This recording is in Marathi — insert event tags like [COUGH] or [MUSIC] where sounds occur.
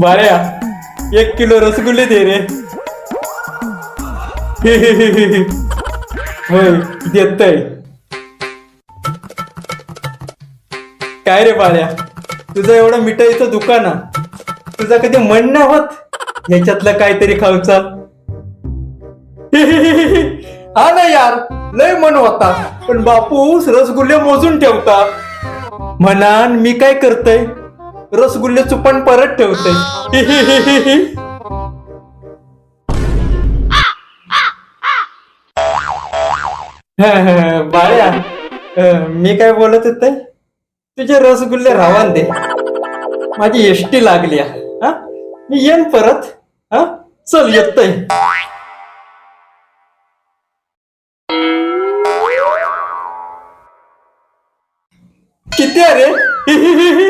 बाळ्या एक किलो रसगुल्ले दे रे. [LAUGHS] होय देतय. काय रे बाळ्या तुझं एवढं मिठाईचं दुकान तुझा तुझं कधी मन नाही होत याच्यातलं काहीतरी खाऊचा? [LAUGHS] हा ना यार लय मन होता पण बापूस रसगुल्ले मोजून ठेवता. म्हणान मी काय करतय? रसगुल्ले चुपण परत ठेवते. [LAUGHS] बाळ्या मी काय बोलत होते? तुझे रसगुल्ले रावान दे. माझी एसटी लागली आहे, हा? मी येन परत. हा? चल येतय. किती अरे [LAUGHS]